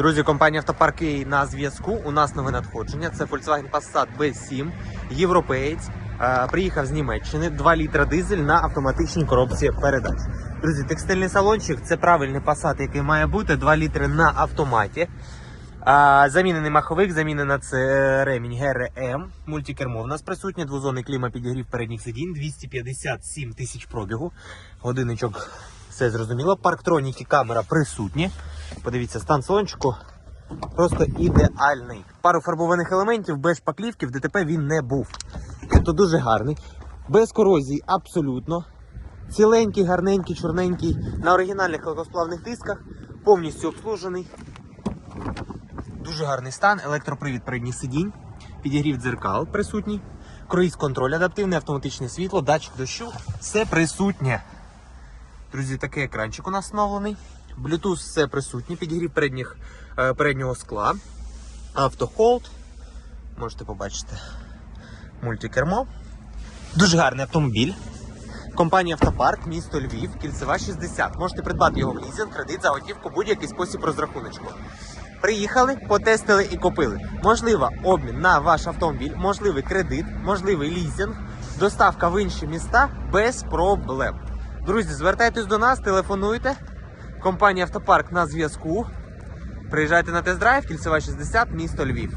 Друзі, компанія Автопарк на зв'язку. У нас нове надходження. Це Volkswagen Passat B7, європеєць. Е, Приїхав з Німеччини, 2 літра дизель на автоматичній коробці передач. Друзі, текстильний салончик це правильний Passat, який має бути 2 літри на автоматі. Замінений маховик, замінена це ремінь ГРМ, мультикермо. У нас присутнє двозонний клімат-підігрів передніх сидінь, 257 тисяч пробігу. Годинничок, все зрозуміло. Парктроніки, камера присутні. Подивіться, стан салончику просто ідеальний. Пару фарбованих елементів, без шпаклівки, ДТП він не був. Тобто дуже гарний. Без корозії абсолютно. Ціленький, гарненький, чорненький. На оригінальних легкосплавних дисках, повністю обслужений. Дуже гарний стан, електропривід передніх сидінь, підігрів дзеркал присутній, круїз контроль адаптивне, автоматичне світло, датчик дощу, все присутнє. Друзі, такий екранчик у нас встановлений. Bluetooth все присутнє, підігрів передніх, е, переднього скла, автохолд. Можете побачити мультикермо. Дуже гарний автомобіль. Компанія Автопарк, місто Львів, кільцева 60. Можете придбати його в лізинг, кредит, за готівку, будь-який спосіб розрахуночку. Приїхали, потестили і купили. Можливо, обмін на ваш автомобіль, можливий кредит, можливий лізинг, доставка в інші міста без проблем. Друзі, звертайтесь до нас, телефонуйте. Компанія Автопарк на зв'язку. Приїжджайте на тест-драйв, кільцева 60, місто Львів.